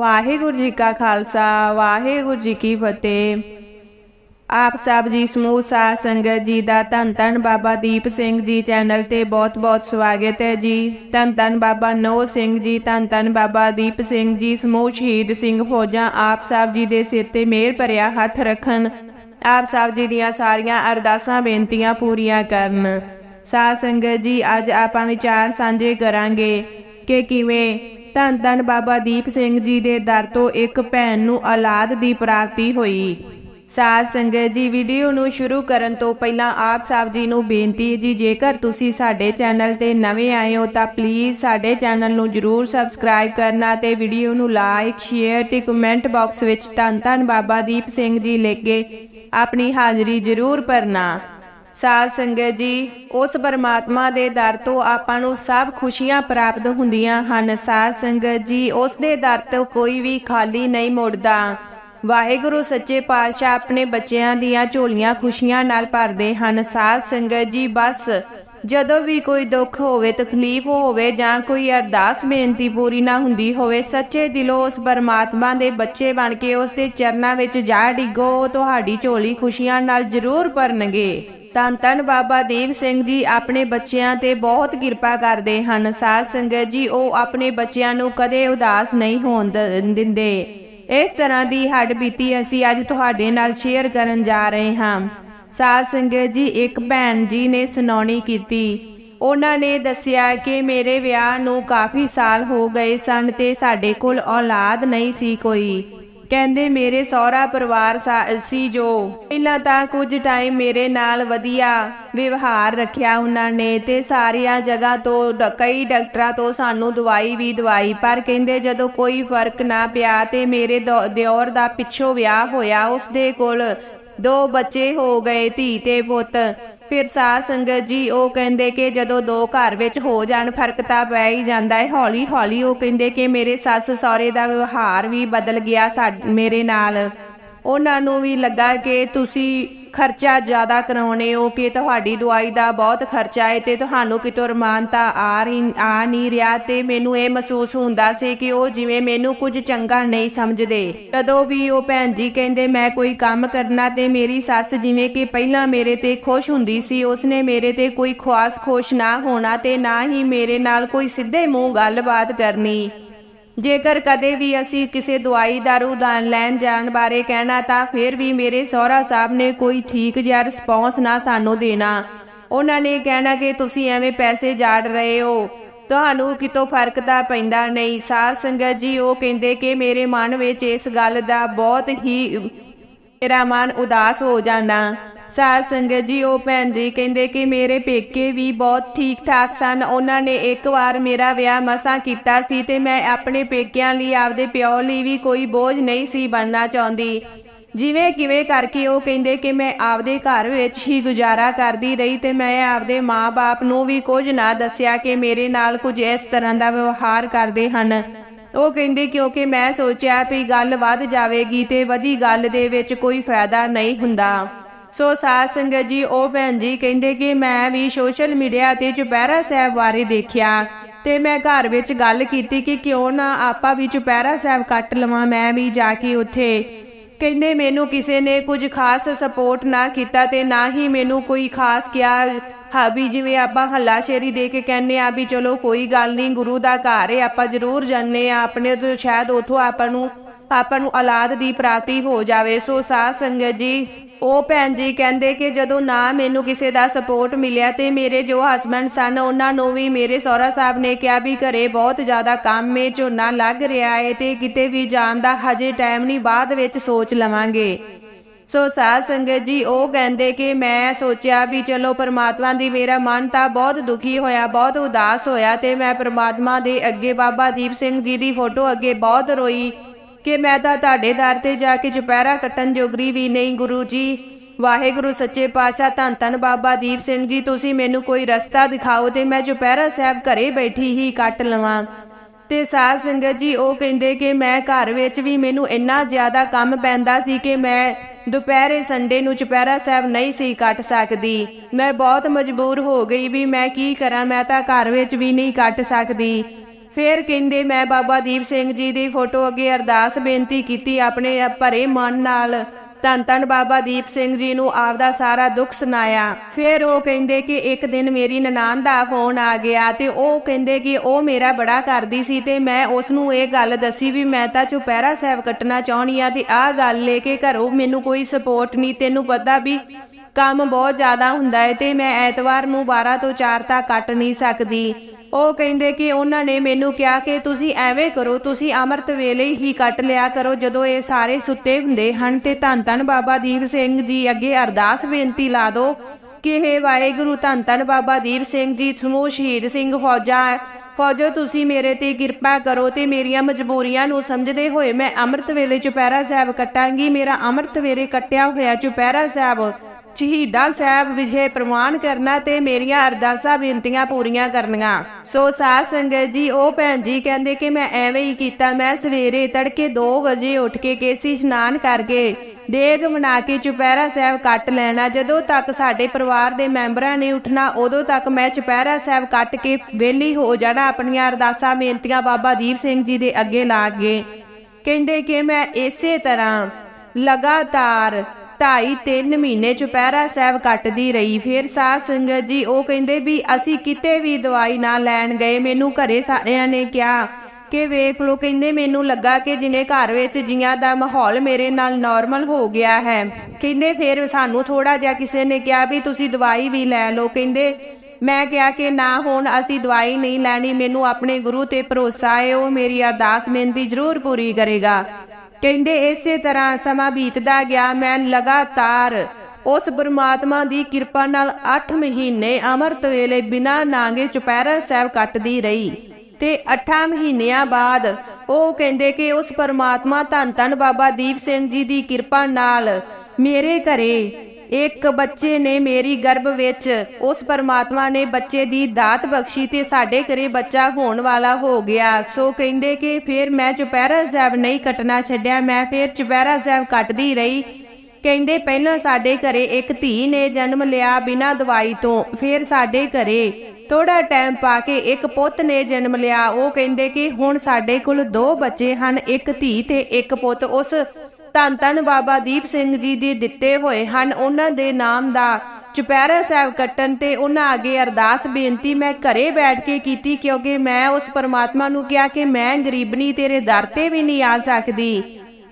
ਵਾਹਿਗੁਰੂ ਜੀ ਕਾ ਖਾਲਸਾ, ਵਾਹਿਗੁਰੂ ਜੀ ਕੀ ਫਤਿਹ। ਆਪ ਸਭ ਜੀ ਸਮੂਹ ਸਾਧ ਸੰਗਤ ਜੀ ਦਾ ਧੰਨ ਧੰਨ ਬਾਬਾ ਦੀਪ ਸਿੰਘ ਜੀ ਚੈਨਲ ਤੇ ਬਹੁਤ-ਬਹੁਤ ਸਵਾਗਤ ਹੈ ਜੀ। ਧੰਨ ਧੰਨ ਬਾਬਾ ਨੋ ਸਿੰਘ ਜੀ, ਧੰਨ ਧੰਨ ਬਾਬਾ ਦੀਪ ਸਿੰਘ ਜੀ, ਸਮੂਹ ਸ਼ਹੀਦ ਸਿੰਘ ਫੌਜਾਂ ਆਪ ਸਭ ਜੀ ਦੇ ਸਿਰ ਤੇ ਮਿਹਰ ਭਰਿਆ ਹੱਥ ਰੱਖਣ। ਆਪ ਸਭ ਜੀ ਦੀਆਂ ਸਾਰੀਆਂ ਅਰਦਾਸਾਂ, ਬੇਨਤੀਆਂ ਪੂਰੀਆਂ ਕਰਨ। ਸਾਧ ਸੰਗਤ ਜੀ, ਅੱਜ ਆਪਾਂ ਵਿਚਾਰ ਸਾਂਝੇ ਕਰਾਂਗੇ ਕਿ ਕਿਵੇਂ ਧੰਨ ਧੰਨ ਬਾਬਾ ਦੀਪ ਸਿੰਘ ਜੀ ਦੇ ਦਰ ਤੋਂ ਇੱਕ ਭੈਣ ਨੂੰ ਔਲਾਦ ਦੀ ਪ੍ਰਾਪਤੀ ਹੋਈ। ਸਾਧ ਸੰਗਤ ਜੀ, ਵੀਡੀਓ ਨੂੰ ਸ਼ੁਰੂ ਕਰਨ ਤੋਂ ਪਹਿਲਾਂ ਆਪ ਸਾਹਿਬ ਜੀ ਨੂੰ ਬੇਨਤੀ ਹੈ ਜੀ, ਜੇਕਰ ਤੁਸੀਂ ਸਾਡੇ ਚੈਨਲ ਤੇ ਨਵੇਂ ਆਏ ਹੋ ਤਾਂ ਪਲੀਜ਼ ਸਾਡੇ ਚੈਨਲ ਨੂੰ ਜਰੂਰ ਸਬਸਕ੍ਰਾਈਬ ਕਰਨਾ ਤੇ ਵੀਡੀਓ ਨੂੰ ਲਾਈਕ ਸ਼ੇਅਰ ਤੇ ਕਮੈਂਟ ਬਾਕਸ ਵਿੱਚ ਧੰਨ ਧੰਨ ਬਾਬਾ ਦੀਪ ਸਿੰਘ ਜੀ ਲਿਖ ਕੇ ਆਪਣੀ ਹਾਜ਼ਰੀ ਜਰੂਰ ਭਰਨਾ। ਸਾਧ ਸੰਗਤ ਜੀ, ਉਸ ਪਰਮਾਤਮਾ ਦੇ ਦਰ ਤੋਂ ਆਪਾਂ ਨੂੰ ਸਭ ਖੁਸ਼ੀਆਂ ਪ੍ਰਾਪਤ ਹੁੰਦੀਆਂ ਹਨ। ਸਾਧ ਸੰਗਤ ਜੀ, ਉਸ ਦੇ ਦਰ ਤੋਂ ਕੋਈ ਵੀ ਖਾਲੀ ਨਹੀਂ ਮੁੜਦਾ। ਵਾਹਿਗੁਰੂ ਸੱਚੇ ਪਾਤਸ਼ਾਹ ਆਪਣੇ ਬੱਚਿਆਂ ਦੀਆਂ ਝੋਲੀਆਂ ਖੁਸ਼ੀਆਂ ਨਾਲ ਭਰਦੇ ਹਨ। ਸਾਧ ਸੰਗਤ ਜੀ, ਬਸ ਜਦੋਂ ਵੀ ਕੋਈ ਦੁੱਖ ਹੋਵੇ, ਤਕਲੀਫ ਹੋਵੇ ਜਾਂ ਕੋਈ ਅਰਦਾਸ ਬੇਨਤੀ ਪੂਰੀ ਨਾ ਹੁੰਦੀ ਹੋਵੇ, ਸੱਚੇ ਦਿਲੋਂ ਉਸ ਪਰਮਾਤਮਾ ਦੇ ਬੱਚੇ ਬਣ ਕੇ ਉਸ ਦੇ ਚਰਨਾਂ ਵਿੱਚ ਜਾ ਡਿੱਗੋ, ਉਹ ਤੁਹਾਡੀ ਝੋਲੀ ਖੁਸ਼ੀਆਂ ਨਾਲ ਜ਼ਰੂਰ ਭਰਨਗੇ। ਤਨ ਤਨ ਬਾਬਾ ਦੇਵ ਸਿੰਘ ਜੀ, ਆਪਣੇ ਬੱਚਿਆਂ ਤੇ ਬਹੁਤ ਕਿਰਪਾ ਕਰਦੇ ਹਨ। ਸਾਧ ਸੰਗਤ ਜੀ, ਉਹ ਆਪਣੇ ਬੱਚਿਆਂ ਨੂੰ ਕਦੇ ਉਦਾਸ ਨਹੀਂ ਹੋਣ ਦਿੰਦੇ। ਇਸ ਤਰ੍ਹਾਂ ਦੀ ਹੱਡ ਬੀਤੀ ਅਸੀਂ ਅੱਜ ਤੁਹਾਡੇ ਨਾਲ ਸ਼ੇਅਰ ਕਰਨ ਜਾ ਰਹੇ ਹਾਂ। ਸਾਧ ਸੰਗਤ ਜੀ, ਇੱਕ ਭੈਣ ਜੀ ਨੇ ਸੁਣਾਉਣੀ ਕੀਤੀ। ਉਹਨਾਂ ਨੇ ਦੱਸਿਆ ਕਿ ਮੇਰੇ ਵਿਆਹ ਨੂੰ ਕਾਫੀ ਸਾਲ ਹੋ ਗਏ ਸਨ ਤੇ ਸਾਡੇ ਕੋਲ ਔਲਾਦ ਨਹੀਂ ਸੀ ਕੋਈ। ਕਹਿੰਦੇ, ਮੇਰੇ ਸਹੁਰਾ ਪਰਿਵਾਰ ਸੀ ਜੋ, ਪਹਿਲਾਂ ਤਾਂ ਕੁਝ ਟਾਈਮ ਮੇਰੇ ਨਾਲ ਵਧੀਆ ਵਿਵਹਾਰ ਰੱਖਿਆ ਉਹਨਾਂ ਨੇ ਤੇ ਸਾਰੀਆਂ ਜਗ੍ਹਾ ਤੋਂ ਕਈ ਡਾਕਟਰਾਂ ਤੋਂ ਸਾਨੂੰ ਦਵਾਈ ਵੀ ਦਵਾਈ। ਪਰ ਕਹਿੰਦੇ, ਜਦੋਂ ਕੋਈ ਫ਼ਰਕ ਨਾ ਪਿਆ ਤੇ ਮੇਰੇ ਦੋ- ਦਿਓਰ ਦਾ ਪਿੱਛੋਂ ਵਿਆਹ ਹੋਇਆ ਉਸ ਦੇ ਕੋਲ ਦੋ ਬੱਚੇ ਹੋ ਗਏ ਧੀ ਤੇ ਪੁੱਤ। ਫਿਰ ਸਾਧ ਸੰਗਤ ਜੀ ਉਹ ਕਹਿੰਦੇ ਕਿ ਜਦੋਂ ਦੋ ਘਰ ਵਿੱਚ ਹੋ ਜਾਣ, ਫ਼ਰਕ ਤਾਂ ਪੈ ਹੀ ਜਾਂਦਾ ਹੈ। ਹੌਲੀ ਹੌਲੀ ਉਹ ਕਹਿੰਦੇ ਕਿ ਮੇਰੇ ਸੱਸ ਸਹੁਰੇ ਦਾ ਵਿਵਹਾਰ ਵੀ ਬਦਲ ਗਿਆ ਸਾਡ- ਮੇਰੇ ਨਾਲ। ਉਹਨਾਂ ਨੂੰ ਵੀ ਲੱਗਾ ਕਿ ਤੁਸੀਂ ਖਰਚਾ ਜ਼ਿਆਦਾ ਕਰਾਉਣੇ ਹੋ ਕਿ ਤੁਹਾਡੀ ਦਵਾਈ ਦਾ ਬਹੁਤ ਖਰਚਾ ਹੈ ਤੇ ਤੁਹਾਨੂੰ ਕਿਤੋਂ ਰਮਾਨਤਾ ਆ ਰਹੀ ਆ ਨਹੀਂ ਰਿਹਾ ਤੇ ਮੈਨੂੰ ਇਹ ਮਹਿਸੂਸ ਹੁੰਦਾ ਸੀ ਕਿ ਉਹ ਜਿਵੇਂ ਮੈਨੂੰ ਕੁਝ ਚੰਗਾ ਨਹੀਂ ਸਮਝਦੇ। ਜਦੋਂ ਵੀ ਉਹ ਭੈਣ ਜੀ ਕਹਿੰਦੇ, ਮੈਂ ਕੋਈ ਕੰਮ ਕਰਨਾ ਤੇ ਮੇਰੀ ਸੱਸ ਜਿਵੇਂ ਕਿ ਪਹਿਲਾਂ ਮੇਰੇ ਤੇ ਖੁਸ਼ ਹੁੰਦੀ ਸੀ, ਉਸਨੇ ਮੇਰੇ ਤੇ ਕੋਈ ਖਾਸ ਖੁਸ਼ ਨਾ ਹੋਣਾ ਤੇ ਨਾ ਹੀ ਮੇਰੇ ਨਾਲ ਕੋਈ ਸਿੱਧੇ ਮੂੰਹ ਗੱਲਬਾਤ ਕਰਨੀ। ਜੇਕਰ ਕਦੇ ਵੀ ਅਸੀਂ ਕਿਸੇ ਦਵਾਈ ਦਾਰੂ ਦਾ ਲੈਣ ਜਾਣ ਬਾਰੇ ਕਹਿਣਾ ਤਾਂ ਫਿਰ ਵੀ ਮੇਰੇ ਸਹੁਰਾ ਸਾਹਿਬ ਨੇ ਕੋਈ ਠੀਕ ਜਿਹਾ ਰਿਸਪੌਂਸ ਨਾ ਸਾਨੂੰ ਦੇਣਾ। ਉਹਨਾਂ ਨੇ ਕਹਿਣਾ ਕਿ ਤੁਸੀਂ ਐਵੇਂ ਪੈਸੇ ਜਾੜ ਰਹੇ ਹੋ। ਤੁਹਾਨੂੰ ਕਿਤੋਂ ਫ਼ਰਕ ਤਾਂ ਪੈਂਦਾ ਨਹੀਂ। ਸਾਧ ਸੰਗਤ ਜੀ, ਉਹ ਕਹਿੰਦੇ ਕਿ ਮੇਰੇ ਮਨ ਵਿੱਚ ਇਸ ਗੱਲ ਦਾ ਬਹੁਤ ਹੀ, ਮੇਰਾ ਮਨ ਉਦਾਸ ਹੋ ਜਾਂਦਾ। ਸਾਧ ਸੰਗਤ ਜੀ, ਉਹ ਭੈਣ ਜੀ ਕਹਿੰਦੇ ਕਿ ਮੇਰੇ ਪੇਕੇ ਵੀ ਬਹੁਤ ਠੀਕ ਠਾਕ ਸਨ। ਉਹਨਾਂ ਨੇ ਇੱਕ ਵਾਰ ਮੇਰਾ ਵਿਆਹ ਮਸਾਂ ਕੀਤਾ ਸੀ ਤੇ ਮੈਂ ਆਪਣੇ ਪੇਕਿਆਂ ਲਈ, ਆਪਦੇ ਪਿਓ ਲਈ ਵੀ ਕੋਈ ਬੋਝ ਨਹੀਂ ਸੀ ਬਣਨਾ ਚਾਹੁੰਦੀ। ਜਿਵੇਂ ਕਿਵੇਂ ਕਰਕੇ ਉਹ ਕਹਿੰਦੇ ਕਿ ਮੈਂ ਆਪਦੇ ਘਰ ਵਿੱਚ ਹੀ ਗੁਜ਼ਾਰਾ ਕਰਦੀ ਰਹੀ ਤੇ ਮੈਂ ਆਪਦੇ ਮਾਂ-ਬਾਪ ਨੂੰ ਵੀ ਕੁਝ ਨਾ ਦੱਸਿਆ ਕਿ ਮੇਰੇ ਨਾਲ ਕੁਝ ਇਸ ਤਰ੍ਹਾਂ ਦਾ ਵਿਵਹਾਰ ਕਰਦੇ ਹਨ। ਉਹ ਕਹਿੰਦੇ ਕਿਉਂਕਿ ਮੈਂ ਸੋਚਿਆ ਵੀ ਗੱਲ ਵੱਧ ਜਾਵੇਗੀ ਤੇ ਵਧੀ ਗੱਲ ਦੇ ਵਿੱਚ ਕੋਈ ਫਾਇਦਾ ਨਹੀਂ ਹੁੰਦਾ। ਸੋ ਸਾਧ ਸੰਗਤ ਜੀ, ਉਹ ਭੈਣ ਜੀ ਕਹਿੰਦੇ ਕਿ ਮੈਂ ਵੀ ਸੋਸ਼ਲ ਮੀਡੀਆ ਤੇ ਚੁਪਹਿਰਾ ਸਾਹਿਬ ਬਾਰੇ ਦੇਖਿਆ ਤੇ ਮੈਂ ਘਰ ਵਿੱਚ ਗੱਲ ਕੀਤੀ ਕਿ ਕਿਉਂ ਨਾ ਆਪਾਂ ਵੀ ਚੁਪਹਿਰਾ ਸਾਹਿਬ ਕੱਟ ਲਵਾਂ, ਮੈਂ ਵੀ ਜਾ ਕੇ ਉੱਥੇ। ਕਹਿੰਦੇ ਮੈਨੂੰ ਕਿਸੇ ਨੇ ਕੁਝ ਖਾਸ ਸਪੋਰਟ ਨਾ ਕੀਤਾ ਤੇ ਨਾ ਹੀ ਮੈਨੂੰ ਕੋਈ ਖਾਸ ਕਿਹਾ, ਹਾਂ ਵੀ ਜਿਵੇਂ ਆਪਾਂ ਹੱਲਾਸ਼ੇਰੀ ਦੇ ਕੇ ਕਹਿੰਨੇ ਆ ਵੀ ਚਲੋ ਕੋਈ ਗੱਲ ਨਹੀਂ, ਗੁਰੂ ਦਾ ਘਰ ਹੈ, ਆਪਾਂ ਜ਼ਰੂਰ ਜਾਣੇ ਆ ਆਪਣੇ ਤੋਂ ਸ਼ਾਇਦ ਉਥੋਂ ਆਪਾਂ ਨੂੰ ਆਪਾਂ ਨੂੰ ਔਲਾਦ ਦੀ ਪ੍ਰਾਪਤੀ ਹੋ ਜਾਵੇ। ਸੋ ਸਾਧ ਸੰਗਤ ਜੀ ਉਹ ਭੈਣ ਜੀ ਕਹਿੰਦੇ ਕਿ ਜਦੋਂ ਨਾ ਮੈਨੂੰ ਕਿਸੇ ਦਾ ਸਪੋਰਟ ਮਿਲਿਆ ਤੇ ਮੇਰੇ ਜੋ ਹਸਬੰਡ ਸਨ, ਉਹਨਾਂ ਨੂੰ ਵੀ ਮੇਰੇ ਸਹੁਰਾ ਸਾਹਿਬ ਨੇ ਕਿਹਾ ਵੀ ਘਰੇ ਬਹੁਤ ਜ਼ਿਆਦਾ ਕੰਮ ਏ, ਝੋਨਾ ਲੱਗ ਰਿਹਾ ਏ ਤੇ ਕਿਤੇ ਵੀ ਜਾਣ ਦਾ ਹਜੇ ਟਾਈਮ ਨਹੀਂ ਬਾਅਦ ਵਿੱਚ ਸੋਚ ਲਵਾਂਗੇ। ਸੋ ਸਾਧ ਸੰਗਤ ਜੀ, ਉਹ ਕਹਿੰਦੇ ਕਿ ਮੈਂ ਸੋਚਿਆ ਵੀ ਚਲੋ ਪਰਮਾਤਮਾ ਦੀ ਮੇਰਾ ਮਨ ਤਾਂ ਬਹੁਤ ਦੁਖੀ ਹੋਇਆ, ਬਹੁਤ ਉਦਾਸ ਹੋਇਆ ਤੇ ਮੈਂ ਪਰਮਾਤਮਾ ਦੇ ਅੱਗੇ ਬਾਬਾ ਦੀਪ ਸਿੰਘ ਜੀ ਦੀ ਫੋਟੋ ਅੱਗੇ ਬਹੁਤ ਰੋਈ। ਕਿ ਮੈਂ ਤਾਂ ਤੁਹਾਡੇ ਦਰ ਤੇ ਜਾ ਕੇ ਚੁਪਹਿਰਾ ਕੱਟਣ ਜੋਗਰੀ ਵੀ ਨਹੀਂ, ਗੁਰੂ ਜੀ। ਵਾਹਿਗੁਰੂ, ਸੱਚੇ ਪਾਤਸ਼ਾਹ, ਧੰਨ ਧੰਨ ਬਾਬਾ ਦੀਪ ਸਿੰਘ ਜੀ, ਤੁਸੀਂ ਮੈਨੂੰ ਕੋਈ ਰਸਤਾ ਦਿਖਾਓ ਤੇ ਮੈਂ ਚੁਪਹਿਰਾ ਸਾਹਿਬ ਘਰੇ ਬੈਠੀ ਹੀ ਕੱਟ ਲਵਾਂ। ਤੇ ਸਾਧ ਸੰਗਤ ਜੀ, ਉਹ ਕਹਿੰਦੇ ਕਿ ਮੈਂ ਘਰ ਵਿੱਚ ਵੀ ਮੈਨੂੰ ਇੰਨਾ ਜ਼ਿਆਦਾ ਕੰਮ ਪੈਂਦਾ ਸੀ ਕਿ ਮੈਂ ਦੁਪਹਿਰੇ ਸੰਡੇ ਨੂੰ ਚੁਪਹਿਰਾ ਸਾਹਿਬ ਨਹੀਂ ਸੀ ਕੱਟ ਸਕਦੀ। ਮੈਂ ਬਹੁਤ ਮਜਬੂਰ ਹੋ ਗਈ ਵੀ ਮੈਂ ਕੀ ਕਰਾਂ, ਮੈਂ ਤਾਂ ਘਰ ਵਿੱਚ ਵੀ ਨਹੀਂ ਕੱਟ ਸਕਦੀ। ਫੇਰ ਕਹਿੰਦੇ, ਮੈਂ ਬਾਬਾ ਦੀਪ ਸਿੰਘ ਜੀ ਦੀ ਫੋਟੋ ਅੱਗੇ ਅਰਦਾਸ ਬੇਨਤੀ ਕੀਤੀ ਆਪਣੇ ਭਰੇ ਮਨ ਨਾਲ। ਧੰਨ ਧੰਨ ਬਾਬਾ ਦੀਪ ਸਿੰਘ ਜੀ ਨੂੰ ਆਪਦਾ ਸਾਰਾ ਦੁੱਖ ਸੁਣਾਇਆ। ਫਿਰ ਉਹ ਕਹਿੰਦੇ ਕਿ ਇੱਕ ਦਿਨ ਮੇਰੀ ਨਨਾਣ ਦਾ ਫੋਨ ਆ ਗਿਆ ਤੇ ਉਹ ਕਹਿੰਦੇ ਕਿ ਉਹ ਮੇਰਾ ਬੜਾ ਕਰਦੀ ਸੀ ਤੇ ਮੈਂ ਉਸ ਨੂੰ ਇਹ ਗੱਲ ਦੱਸੀ ਵੀ ਮੈਂ ਤਾਂ ਚੁਪਹਿਰਾ ਸਾਹਿਬ ਕੱਟਣਾ ਚਾਹਣੀ ਆ ਤੇ ਆਹ ਗੱਲ ਲੈ ਕੇ ਘਰੋਂ ਮੈਨੂੰ ਕੋਈ ਸਪੋਰਟ ਨਹੀਂ। ਤੈਨੂੰ ਪਤਾ ਵੀ ਕੰਮ ਬਹੁਤ ਜ਼ਿਆਦਾ ਹੁੰਦਾ ਹੈ ਤੇ ਮੈਂ ਐਤਵਾਰ ਨੂੰ 12 ਤੋਂ 4 ਤੱਕ ਕੱਟ ਨਹੀਂ ਸਕਦੀ। ਉਹ ਕਹਿੰਦੇ ਕਿ ਉਹਨਾਂ ਨੇ ਮੈਨੂੰ ਕਿਹਾ ਕਿ ਤੁਸੀਂ ਐਵੇਂ ਕਰੋ, ਤੁਸੀਂ ਅੰਮ੍ਰਿਤ ਵੇਲੇ ਹੀ ਕੱਟ ਲਿਆ ਕਰੋ, ਜਦੋਂ ਇਹ ਸਾਰੇ ਸੁੱਤੇ ਹੁੰਦੇ ਹਨ ਤੇ ਧੰਨ ਧੰਨ ਬਾਬਾ ਦੀਪ ਸਿੰਘ ਜੀ ਅੱਗੇ ਅਰਦਾਸ ਬੇਨਤੀ ਲਾ ਦਿਓ ਕਿ ਹੇ ਵਾਹਿਗੁਰੂ, ਧੰਨ ਧੰਨ ਬਾਬਾ ਦੀਪ ਸਿੰਘ ਜੀ, ਸਮੂਹ ਸ਼ਹੀਦ ਸਿੰਘ ਫੌਜਾਂ, ਫੌਜੋ, ਤੁਸੀਂ ਮੇਰੇ ਤੇ ਕਿਰਪਾ ਕਰੋ ਤੇ ਮੇਰੀਆਂ ਮਜਬੂਰੀਆਂ ਨੂੰ ਸਮਝਦੇ ਹੋਏ ਮੈਂ ਅੰਮ੍ਰਿਤ ਵੇਲੇ ਚੁਪਹਿਰਾ ਸਾਹਿਬ ਕੱਟਾਂਗੀ, ਮੇਰਾ ਅੰਮ੍ਰਿਤ ਵੇਲੇ ਕੱਟਿਆ ਹੋਇਆ ਚੁਪਹਿਰਾ ਸਾਹਿਬ ਸ਼ਹੀਦਾਂ ਸਾਹਿਬ ਵਿਜੇ ਪ੍ਰਮਾਣ ਕਰਨਾ ਤੇ ਮੇਰੀਆਂ ਅਰਦਾਸਾਂ, ਬੇਨਤੀਆਂ ਪੂਰੀਆਂ ਕਰਨੀਆਂ। ਸੋ ਸਾਧ ਸੰਗਤ ਜੀ, ਉਹ ਭੈਣ ਜੀ ਕਹਿੰਦੇ ਕਿ ਮੈਂ ਐਵੇਂ ਹੀ ਕੀਤਾ, ਮੈਂ ਸਵੇਰੇ ਤੜਕੇ 2 ਵਜੇ ਉੱਠ ਕੇ ਕੇਸੀ ਇਸ਼ਨਾਨ ਕਰਕੇ ਦੇਗ ਬਣਾ ਕੇ ਚੁਪਹਿਰਾ ਸਾਹਿਬ ਕੱਟ ਲੈਣਾ। ਜਦੋਂ ਤੱਕ ਸਾਡੇ ਪਰਿਵਾਰ ਦੇ ਮੈਂਬਰਾਂ ਨੇ ਉੱਠਣਾ, ਉਦੋਂ ਤੱਕ ਮੈਂ ਚੁਪਹਿਰਾ ਸਾਹਿਬ ਕੱਟ ਕੇ ਵਿਹਲੀ ਹੋ ਜਾਣਾ, ਆਪਣੀਆਂ ਅਰਦਾਸਾਂ, ਬੇਨਤੀਆਂ ਬਾਬਾ ਦੀਪ ਸਿੰਘ ਜੀ ਦੇ ਅੱਗੇ ਲਾ ਕੇ। ਕਹਿੰਦੇ ਕਿ ਮੈਂ ਇਸੇ ਤਰ੍ਹਾਂ ਲਗਾਤਾਰ ਢਾਈ ਤਿੰਨ ਮਹੀਨੇ ਚੁਪਹਿਰਾ ਸਾਹਿਬ ਕੱਟਦੀ ਰਹੀ। ਫਿਰ ਸਾਧ ਸੰਗਤ ਜੀ ਉਹ ਕਹਿੰਦੇ ਵੀ ਅਸੀਂ ਕਿਤੇ ਵੀ ਦਵਾਈ ਨਾ ਲੈਣ ਗਏ। ਮੈਨੂੰ ਘਰੇ ਸਾਰਿਆਂ ਨੇ ਕਿਹਾ ਕਿ ਵੇਖ ਲੋ ਕਹਿੰਦੇ ਮੈਨੂੰ ਲੱਗਾ ਕਿ ਜਿਵੇਂ ਘਰ ਵਿੱਚ ਜੀਆਂ ਦਾ ਮਾਹੌਲ ਮੇਰੇ ਨਾਲ ਨਾਰਮਲ ਹੋ ਗਿਆ ਹੈ। ਕਹਿੰਦੇ ਫਿਰ ਸਾਨੂੰ ਥੋੜਾ ਜਿਹਾ ਕਿਸੇ ਨੇ ਕਿਹਾ ਵੀ ਤੁਸੀਂ ਦਵਾਈ ਵੀ ਲੈ ਲਓ। ਕਹਿੰਦੇ ਮੈਂ ਕਿਹਾ ਕਿ ਨਾ, ਹੁਣ ਅਸੀਂ ਦਵਾਈ ਨਹੀਂ ਲੈਣੀ, ਮੈਨੂੰ ਆਪਣੇ ਗੁਰੂ ਤੇ ਭਰੋਸਾ ਹੈ, ਉਹ ਮੇਰੀ ਅਰਦਾਸ ਬੇਨਤੀ ਜ਼ਰੂਰ ਪੂਰੀ ਕਰੇਗਾ। ਕਹਿੰਦੇ ਇਸੇ ਤਰ੍ਹਾਂ ਸਮਾਂ ਬੀਤਦਾ ਗਿਆ, ਮੈਂ ਲਗਾਤਾਰ ਉਸ ਪਰਮਾਤਮਾ ਦੀ ਕਿਰਪਾ ਨਾਲ 8 ਮਹੀਨੇ ਅਮਰਤ ਵੇਲੇ ਬਿਨਾਂ ਨਾਂਗੇ ਚੁਪਹਿਰਾ ਸਾਹਿਬ ਕੱਟਦੀ ਰਹੀ ਤੇ 8 ਮਹੀਨਿਆਂ ਬਾਅਦ ਉਹ ਕਹਿੰਦੇ ਕਿ ਉਸ ਪਰਮਾਤਮਾ ਧੰਨ ਧੰਨ ਬਾਬਾ ਦੀਪ ਸਿੰਘ ਜੀ ਦੀ ਕਿਰਪਾ ਨਾਲ ਮੇਰੇ ਘਰੇ ਇੱਕ ਬੱਚੇ ਨੇ ਮੇਰੀ ਗਰਭ ਵਿੱਚ, ਉਸ ਪਰਮਾਤਮਾ ਨੇ ਬੱਚੇ ਦੀ ਦਾਤ ਬਖਸ਼ੀ ਤੇ ਸਾਡੇ ਘਰੇ ਬੱਚਾ ਹੋਣ ਵਾਲਾ ਹੋ ਗਿਆ। ਸੋ ਕਹਿੰਦੇ ਕਿ ਫਿਰ ਮੈਂ ਚੁਪਹਿਰਾ ਸਾਹਿਬ ਨਹੀਂ ਕੱਟਣਾ ਛੱਡਿਆ, ਮੈਂ ਫਿਰ ਚੁਪਹਿਰਾ ਸਾਹਿਬ ਕੱਟਦੀ ਰਹੀ। ਕਹਿੰਦੇ ਪਹਿਲਾਂ ਸਾਡੇ ਘਰੇ ਇੱਕ ਧੀ ਨੇ ਜਨਮ ਲਿਆ ਬਿਨਾਂ ਦਵਾਈ ਤੋਂ, ਫਿਰ ਸਾਡੇ ਘਰੇ ਥੋੜਾ ਟਾਈਮ ਪਾ ਕੇ ਇੱਕ ਪੁੱਤ ਨੇ ਜਨਮ ਲਿਆ। ਉਹ ਕਹਿੰਦੇ ਕਿ ਹੁਣ ਸਾਡੇ ਕੋਲ ਦੋ ਬੱਚੇ ਹਨ, ਇੱਕ ਧੀ ਤੇ ਇੱਕ ਪੁੱਤ। ਉਸ ਧੰਨ ਧੰਨ ਬਾਬਾ ਦੀਪ ਸਿੰਘ ਜੀ ਦੇ ਦਿੱਤੇ ਹੋਏ ਹਨ। ਉਹਨਾਂ ਦੇ ਨਾਮ ਦਾ ਚੁਪਹਿਰਾ ਸਾਹਿਬ ਕੱਟਣ ਤੇ ਉਹਨਾਂ ਅੱਗੇ ਅਰਦਾਸ ਬੇਨਤੀ ਮੈਂ ਘਰੇ ਬੈਠ ਕੇ ਕੀਤੀ ਕਿਉਂਕਿ ਮੈਂ ਉਸ ਪਰਮਾਤਮਾ ਨੂੰ ਕਿਹਾ ਕਿ ਮੈਂ ਗਰੀਬਣੀ ਤੇਰੇ ਦਰ ਤੇ ਵੀ ਨਹੀਂ ਆ ਸਕਦੀ।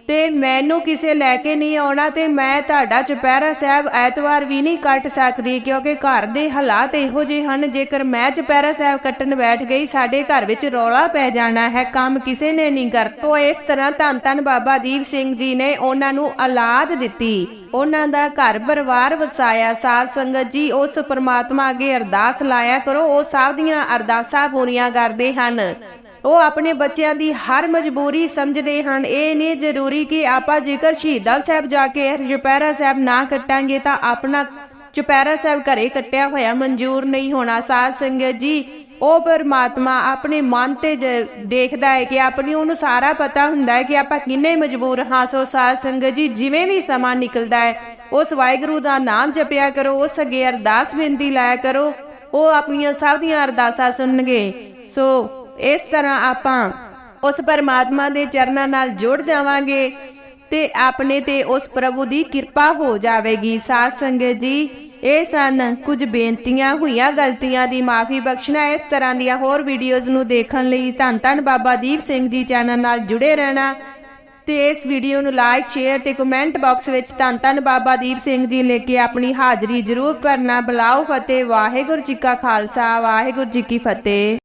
ਤੇ ਮੈਨੂੰ ਕਿਸੇ ਲੈ ਕੇ ਨਹੀਂ ਆਉਣਾ ਤੇ ਮੈਂ ਤੁਹਾਡਾ ਚੁਪਹਿਰਾ ਸਾਹਿਬ ਐਤਵਾਰ ਵੀ ਨਹੀਂ ਕੱਟ ਸਕਦੀ ਕਿਉਂਕਿ ਘਰ ਦੇ ਹਾਲਾਤ ਇਹੋ ਜਿਹੇ ਹਨ, ਜੇਕਰ ਮੈਂ ਚੁਪਹਿਰਾ ਸਾਹਿਬ ਕੱਟਣ ਬੈਠ ਗਈ, ਸਾਡੇ ਘਰ ਵਿੱਚ ਰੌਲਾ ਪੈ ਜਾਣਾ ਹੈ, ਕੰਮ ਕਿਸੇ ਨੇ ਨਹੀਂ ਕਰ, ਤੋ ਇਸ ਤਰ੍ਹਾਂ ਧੰਨ ਧੰਨ ਬਾਬਾ ਦੀਪ ਸਿੰਘ ਜੀ ਨੇ ਉਹਨਾਂ ਨੂੰ ਔਲਾਦ ਦਿੱਤੀ। ਉਹਨਾਂ ਦਾ ਘਰ ਪਰਿਵਾਰ ਵਸਾਇਆ, ਸਾਧ ਸੰਗਤ ਜੀ ਉਸ ਪ੍ਰਮਾਤਮਾ ਅੱਗੇ ਅਰਦਾਸ ਲਾਇਆ ਕਰੋ, ਉਹ ਸਭ ਦੀਆਂ ਅਰਦਾਸਾਂ ਪੂਰੀਆਂ ਕਰਦੇ ਹਨ। ਉਹ ਆਪਣੇ ਬੱਚਿਆਂ ਦੀ ਹਰ ਮਜਬੂਰੀ ਸਮਝਦੇ ਹਨ। ਇਹ ਨਹੀਂ ਜ਼ਰੂਰੀ ਕਿ ਆਪਾਂ ਜੇਕਰ ਸ਼ਹੀਦਾਂ ਸਾਹਿਬ ਜਾ ਕੇ ਚੁਪਹਿਰਾ ਸਾਹਿਬ ਨਾ ਕੱਟਾਂਗੇ ਤਾਂ ਆਪਣਾ ਚੁਪਹਿਰਾ ਸਾਹਿਬ ਘਰੇ ਕੱਟਿਆ ਹੋਇਆ ਮਨਜ਼ੂਰ ਨਹੀਂ ਹੋਣਾ। ਸਾਧ ਸੰਗਤ ਜੀ, ਉਹ ਪਰਮਾਤਮਾ ਆਪਣੇ ਮਨ ਤੇ ਦੇਖਦਾ ਹੈ ਕਿ ਆਪਣੀ ਉਹਨੂੰ ਸਾਰਾ ਪਤਾ ਹੁੰਦਾ ਹੈ ਕਿ ਆਪਾਂ ਕਿੰਨੇ ਮਜਬੂਰ ਹਾਂ। ਸੋ ਸਾਧ ਸੰਗਤ ਜੀ, ਜਿਵੇਂ ਵੀ ਸਮਾਂ ਨਿਕਲਦਾ ਹੈ, ਉਸ ਵਾਹਿਗੁਰੂ ਦਾ ਨਾਮ ਜਪਿਆ ਕਰੋ, ਉਸ ਅੱਗੇ ਅਰਦਾਸ ਬੇਨਤੀ ਲਾਇਆ ਕਰੋ, ਉਹ ਆਪਣੀਆਂ ਸਭ ਦੀਆਂ ਅਰਦਾਸਾਂ ਸੁਣਨਗੇ। ਸੋ ਇਸ ਤਰ੍ਹਾਂ ਆਪਾਂ ਉਸ ਪਰਮਾਤਮਾ ਦੇ ਚਰਨਾਂ ਨਾਲ ਜੁੜ ਜਾਵਾਂਗੇ ਤੇ ਆਪਣੇ ਤੇ ਉਸ ਪ੍ਰਭੂ ਦੀ ਕਿਰਪਾ ਹੋ ਜਾਵੇਗੀ। ਸਾਧ ਸੰਗਤ ਜੀ, ਇਹ ਸਨ ਕੁਝ ਬੇਨਤੀਆਂ, ਹੋਈਆਂ ਗਲਤੀਆਂ ਦੀ ਮਾਫੀ ਬਖਸ਼ਣਾ, ਇਸ ਤਰ੍ਹਾਂ ਦੀਆਂ ਹੋਰ ਵੀਡੀਓਜ਼ ਨੂੰ ਦੇਖਣ ਲਈ ਧੰਨ ਧੰਨ ਬਾਬਾ ਦੀਪ ਸਿੰਘ ਜੀ ਚੈਨਲ ਨਾਲ ਜੁੜੇ ਰਹਿਣਾ ਤੇ ਇਸ ਵੀਡੀਓ ਨੂੰ ਲਾਈਕ ਸ਼ੇਅਰ ਤੇ ਕਮੈਂਟ ਬਾਕਸ ਵਿੱਚ ਧੰਨ ਧੰਨ ਬਾਬਾ ਦੀਪ ਸਿੰਘ ਜੀ ਲੈ ਕੇ ਆਪਣੀ ਹਾਜ਼ਰੀ ਜ਼ਰੂਰ ਭਰਨਾ। ਬੁਲਾਓ ਫਤਿਹ, ਵਾਹਿਗੁਰੂ ਜੀ ਕਾ ਖਾਲਸਾ, ਵਾਹਿਗੁਰੂ ਜੀ ਕੀ ਫਤਿਹ।